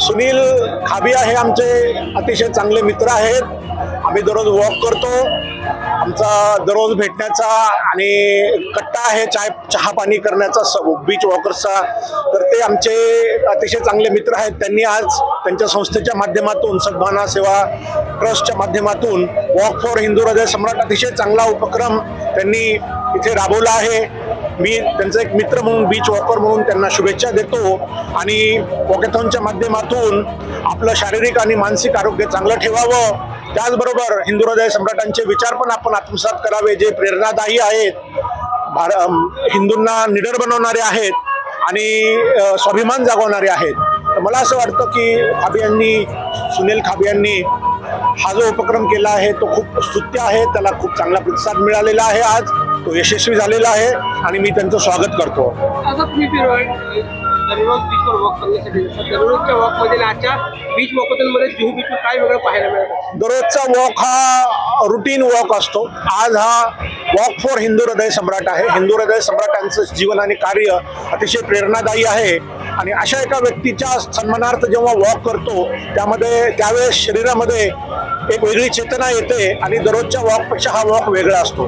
सुनील खाबिया हे आमचे अतिशय चांगले मित्र आहेत. आम्ही दररोज वॉक करतो. आमचा दररोज भेटण्याचा आणि कट्टा आहे चाय चहा पाणी करण्याचा स बीच वॉकर्सचा तर ते आमचे अतिशय चांगले मित्र आहेत. त्यांनी आज त्यांच्या संस्थेच्या माध्यमातून सद्भावना सेवा ट्रस्टच्या माध्यमातून वॉक फॉर हिंदू हृदय सम्राट अतिशय चांगला उपक्रम त्यांनी इथे राबवला आहे. मी त्यांचा एक मित्र म्हणून बीच वॉकर म्हणून त्यांना शुभेच्छा देतो. आणि पॉकेथॉनच्या माध्यमातून आपलं शारीरिक आणि मानसिक आरोग्य चांगलं ठेवावं. त्याचबरोबर हिंदू हृदय सम्राटांचे विचार पण आपण आत्मसात करावे जे प्रेरणादायी आहेत. भार हिंदूंना निडर बनवणारे आहेत आणि स्वाभिमान जागवणारे आहेत. तर मला असं वाटतं की खाबे यांनी सुनील खाबे यांनी हा जो उपक्रम केला आहे तो खूप स्तुत्य आहे. त्याला खूप चांगला प्रतिसाद मिळालेला आहे आज. तो यशस्वी झालेला आहे आणि मी त्यांचं स्वागत करतो. आता तुम्ही फिरवाय दररोज बीचवर वॉक करण्यासाठी. जाता. दररोजच्या वॉकमध्ये आणि आजच्या बीच वॉकमध्ये जुहू बीचवर काय वेगळं पाहायला मिळतं? दररोजचा वॉक हा रुटीन वॉक असतो. आज हा वॉक फॉर हिंदू हृदय सम्राट आहे. हिंदू हृदय सम्राटांचं जीवन आणि कार्य अतिशय प्रेरणादायी आहे. आणि अशा एका व्यक्तीच्या सन्मानार्थ जेव्हा वॉक करतो त्यामध्ये त्यावेळेस शरीरामध्ये एक वेगळी चेतना येते आणि दररोजच्या वॉकपेक्षा हा वॉक वेगळा असतो.